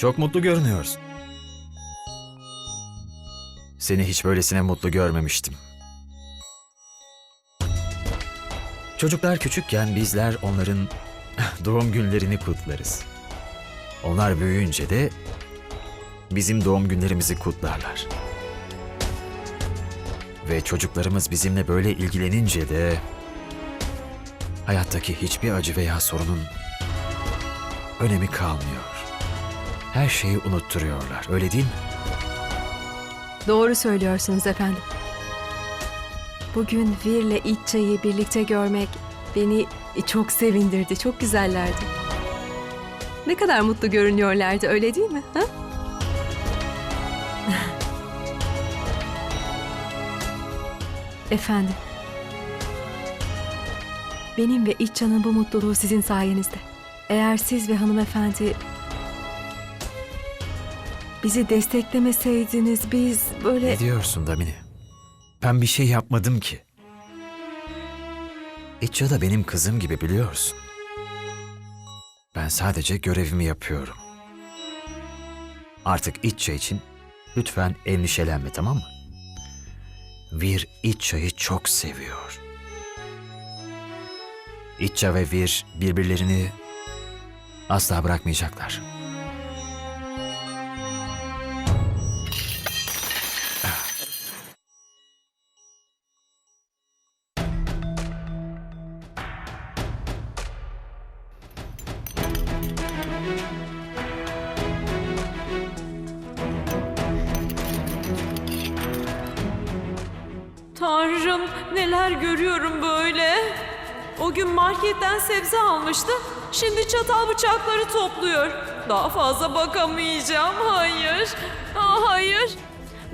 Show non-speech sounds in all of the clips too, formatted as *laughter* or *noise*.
Çok mutlu görünüyorsun. Seni hiç böylesine mutlu görmemiştim. Çocuklar küçükken bizler onların *laughs* doğum günlerini kutlarız. Onlar büyüyünce de bizim doğum günlerimizi kutlarlar. Ve çocuklarımız bizimle böyle ilgilenince de hayattaki hiçbir acı veya sorunun önemi kalmıyor. Her şeyi unutturuyorlar, öyle değil mi? Doğru söylüyorsunuz efendim. Bugün Vir'le İtça'yı birlikte görmek beni çok sevindirdi. Çok güzellerdi. Ne kadar mutlu görünüyorlardı öyle değil mi? Ha? *laughs* Efendim. Benim ve İtça'nın bu mutluluğu sizin sayenizde. Eğer siz ve hanımefendi bizi desteklemeseydiniz biz böyle... Ne diyorsun Damini? Ben bir şey yapmadım ki. İtça da benim kızım gibi biliyorsun. Ben sadece görevimi yapıyorum. Artık İtça için lütfen endişelenme tamam mı? Vir İtça'yı çok seviyor. İtça ve Vir birbirlerini asla bırakmayacaklar. Tanrım neler görüyorum böyle. O gün marketten sebze almıştı. Şimdi çatal bıçakları topluyor. Daha fazla bakamayacağım. Hayır. Aa, hayır.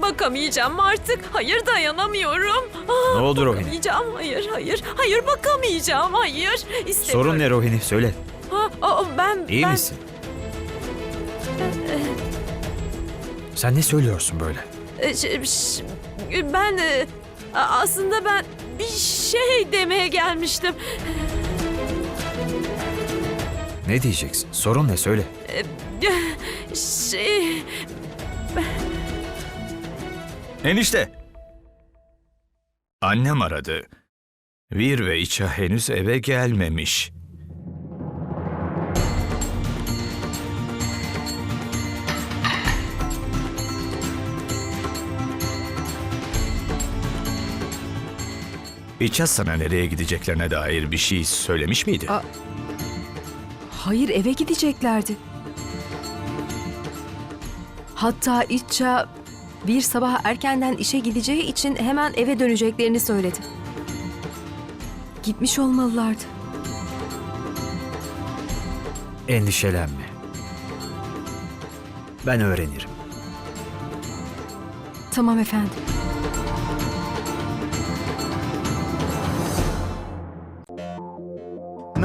Bakamayacağım artık. Hayır dayanamıyorum. Aa, Ne oldu Rohini? Bakamayacağım. Hayır, hayır. Hayır bakamayacağım. Hayır. İstemiyorum. Sorun ne Rohini? Söyle. Ha, aa, ben, İyi ben... misin? Sen ne söylüyorsun böyle? E, Ben e, aslında ben bir şey demeye gelmiştim. Ne diyeceksin? Sorun ne? Söyle. Şey Enişte. Annem aradı. Vir ve İça henüz eve gelmemiş. İça sana nereye gideceklerine dair bir şey söylemiş miydi? Aa. Hayır eve gideceklerdi. Hatta İtça bir sabah erkenden işe gideceği için hemen eve döneceklerini söyledi. Gitmiş olmalılardı. Endişelenme. Ben öğrenirim. Tamam efendim.